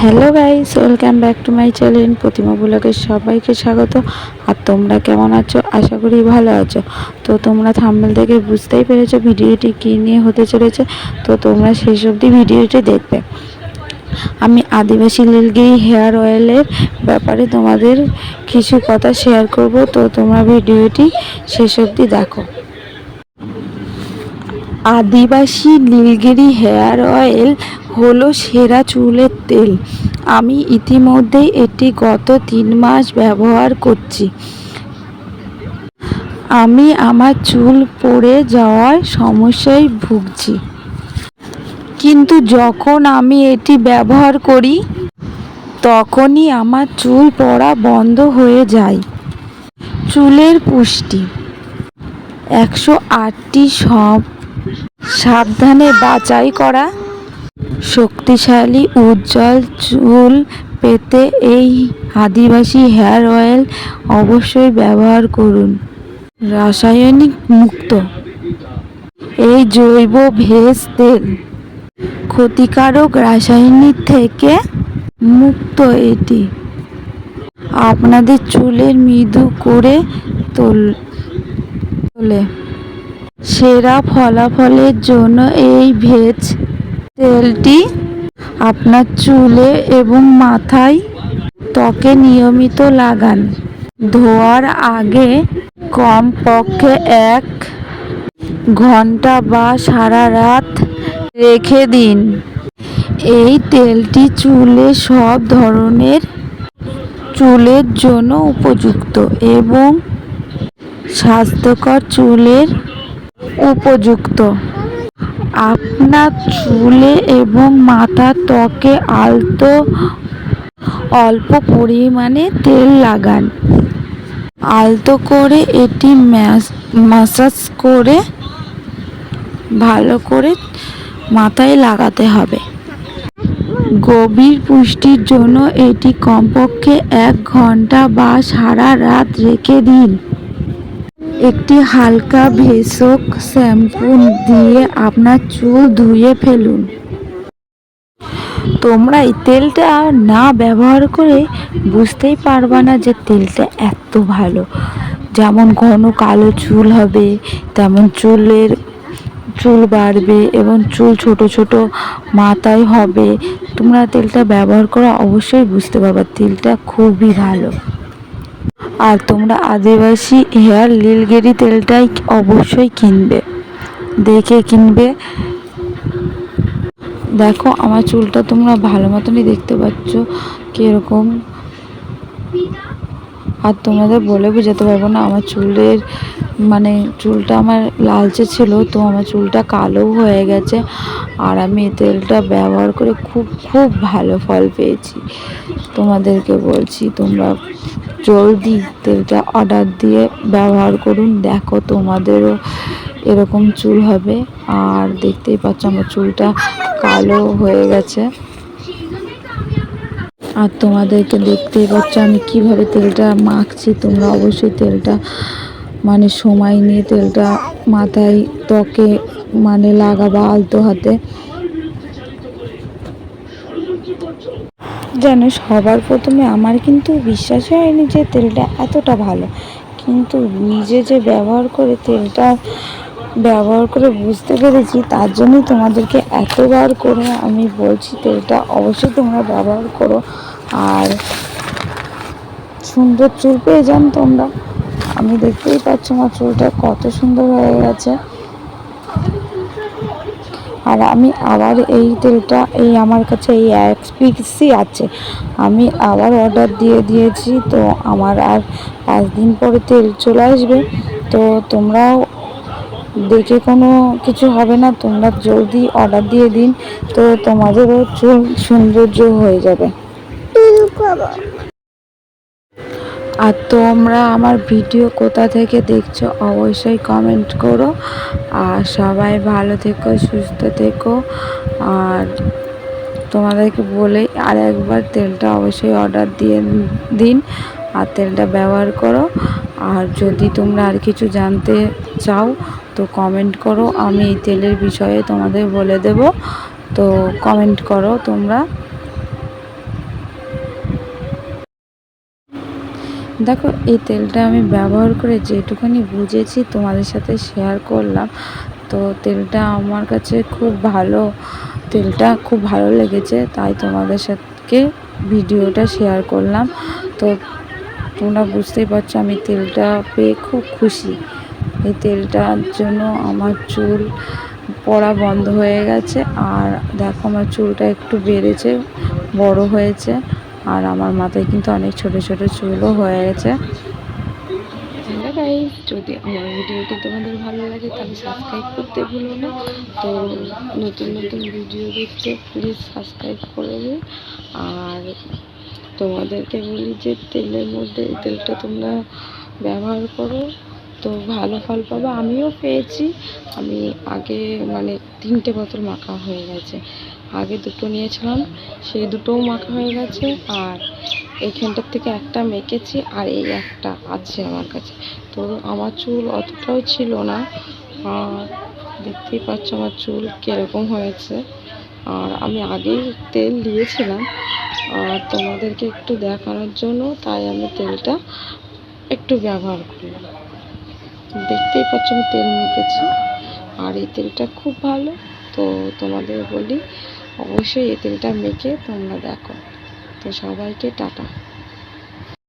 Hello guys welcome back to my channel Pratima ব্লগের সবাইকে স্বাগত। আর তোমরা কেমন আছো? আশা করি ভালো আছো। তো তোমরা থাম্বেল থেকে বুঝতেই পেরেছ ভিডিওটি কী নিয়ে হতে চলেছে। তো তোমরা শেষ অবধি ভিডিওটি দেখবে। আমি আদিবাসী নীলগিরি হেয়ার অয়েলের ব্যাপারে তোমাদের কিছু কথা শেয়ার করব। তো তোমরা ভিডিওটি শেষ অবধি দেখো। আদিবাসী নীলগিরি হেয়ার অয়েল হলো সেরা চুলের তেল। আমি ইতিমধ্যেই এটি গত তিন মাস ব্যবহার করছি। আমি আমার চুল পড়ে যাওয়ার সমস্যায় ভুগছি। কিন্তু যখন আমি এটি ব্যবহার করি, তখনই আমার চুল পড়া বন্ধ হয়ে যায়। চুলের পুষ্টি। একশো আটটি সব সাবধানে বাছাই করা। শক্তিশালী, উজ্জ্বল চুল পেতে এই আদিবাসী হেয়ার অয়েল অবশ্যই ব্যবহার করুন। রাসায়নিক মুক্ত। এই জৈব ভেজ তেল ক্ষতিকারক রাসায়নিক থেকে মুক্ত এটি। আপনাদের চুলের মৃদু করে তোল সেরা ফলাফলের জন্য এই ভেজ তেলটি আপনার চুলে এবং মাথায় ত্বকে নিয়মিত লাগান। ধোয়ার আগে কমপক্ষে এক ঘণ্টা বা সারা রাত রেখে দিন। এই তেলটি চুলে সব ধরনের চুলের জন্য উপযুক্ত এবং স্বাস্থ্যকর চুলের উপযুক্ত। আপনার চুলে এবং মাথার ত্বকে আলতো, অল্প পরিমাণে তেল লাগান। আলতো করে এটি ম্যাসাজ করে ভালো করে মাথায় লাগাতে হবে। গভীর পুষ্টির জন্য এটি কমপক্ষে এক ঘণ্টা বা সারা রাত রেখে দিন। একটি হালকা ভেষক শ্যাম্পু দিয়ে আপনার চুল ধুয়ে ফেলুন। তোমরা এই তেলটা না ব্যবহার করে বুঝতেই পারবা না যে তেলটা এত ভালো। যেমন ঘন কালো চুল হবে, তেমন চুলের চুল বাড়বে এবং চুল ছোট ছোট মাথায় হবে। তোমরা তেলটা ব্যবহার করো অবশ্যই বুঝতে পারবা, তেলটা খুবই ভালো। আর তোমরা আদিবাসী হেয়ার নীলগিরি তেলটাই অবশ্যই কিনবে। দেখে কিনবে। দেখো, আমার চুলটা তোমরা ভালো মতনই দেখতে পাচ্ছ। কীরকম? আর তোমাদের বলে বোঝাতে পারব না, আমার চুলের মানে চুলটা আমার লালচে ছিল, তো আমার চুলটা কালো হয়ে গেছে। আর আমি এই তেলটা ব্যবহার করে খুব খুব ভালো ফল পেয়েছি। তোমাদেরকে বলছি, তোমরা জলদি তেলটা অর্ডার দিয়ে ব্যবহার করুন। দেখো তোমাদেরও এরকম চুল হবে। আর দেখতেই পাচ্ছ আমার চুলটা কালো হয়ে গেছে। আর তোমাদেরকে দেখতেই পাচ্ছ আমি কীভাবে তেলটা মাখছি। তোমরা অবশ্যই তেলটা মানে সময় নিয়ে তেলটা মাথায় ত্বকে মানে লাগাবা আলতো হাতে। যেন সবার প্রথমে আমার কিন্তু বিশ্বাসই হয়নি যে তেলটা এতটা ভালো। কিন্তু নিজে যে ব্যবহার করে তেলটা ব্যবহার করে বুঝতে পেরেছি, তার জন্যই তোমাদেরকে এতবার করে আমি বলছি, তেলটা অবশ্যই তোমরা ব্যবহার করো। আর সুন্দর চুল পেয়ে যান তোমরা। আমি দেখতেই পাচ্ছ আমার চুলটা কত সুন্দর হয়ে গেছে। আর আমি আবার এই তেলটা, এই আমার কাছে এই এক পিসই আছে। আমি আবার অর্ডার দিয়ে দিয়েছি, তো আমার আর পাঁচ দিন পরে তেল চলে আসবে। তো তোমরাও দেখে কোনো কিছু হবে না, তোমরা জলদি অর্ডার দিয়ে দিন, তো তোমাদেরও চুল সৌন্দর্য হয়ে যাবে। আর তোমরা আমার ভিডিও কোথা থেকে দেখছ অবশ্যই কমেন্ট করো। আর সবাই ভালো থেকো, সুস্থ থেকো। আর তোমাদেরকে বলে আর একবার তেলটা অবশ্যই অর্ডার দিয়ে দিন আর তেলটা ব্যবহার করো। আর যদি তোমরা আর কিছু জানতে চাও তো কমেন্ট করো, আমি এই তেলের বিষয়ে তোমাদের বলে দেব। তো কমেন্ট করো তোমরা। দেখো, এই তেলটা আমি ব্যবহার করে যেটুকুনি বুঝেছি তোমাদের সাথে শেয়ার করলাম। তো তেলটা আমার কাছে খুব ভালো, তেলটা খুব ভালো লেগেছে, তাই তোমাদের সাথে ভিডিওটা শেয়ার করলাম। তো তোমরা বুঝতেই পারছ আমি তেলটা পেয়ে খুব খুশি। এই তেলটার জন্য আমার চুল পড়া বন্ধ হয়ে গেছে, আর দেখো আমার চুলটা একটু বেড়েছে, বড় হয়েছে। আর আমার মাথায় কিন্তু অনেক ছোট ছোট চুলও হয়ে গেছে। যদি আমার ভিডিওটি তোমাদের ভালো লাগে তাহলে সাবস্ক্রাইব করতে ভুলো না। তো নতুন নতুন ভিডিও দেখতে প্লিজ সাবস্ক্রাইব করে দিন আর তোমাদেরকে বলি যে তেলের মধ্যে তেলটা তোমরা ব্যবহার করো। তো ভালো ফল পাবো, আমিও পেয়েছি। আমি আগে মানে তিনটে বোতল মাখা হয়ে গেছে। আগে দুটো নিয়েছিলাম, সেই দুটোও মাখা হয়ে গেছে আর এইখানটার থেকে একটা মেখেছি আর এই একটা আছে আমার কাছে। তো আমার চুল অতটাও ছিল না। আর দেখতেই পাচ্ছ আমার চুল কীরকম হয়েছে। আর আমি আগেই তেল দিয়েছিলাম, আর তোমাদেরকে একটু দেখানোর জন্য, তাই আমি তেলটা একটু ব্যবহার করলাম। দেখতেই পাচ্ছ আমি তেল মেখেছি। আর এই তেলটা খুব ভালো। তো তোমাদের বলি, অবশ্যই এই তেলটা মেখে তোমরা দেখো। তো সবাইকে টাটা।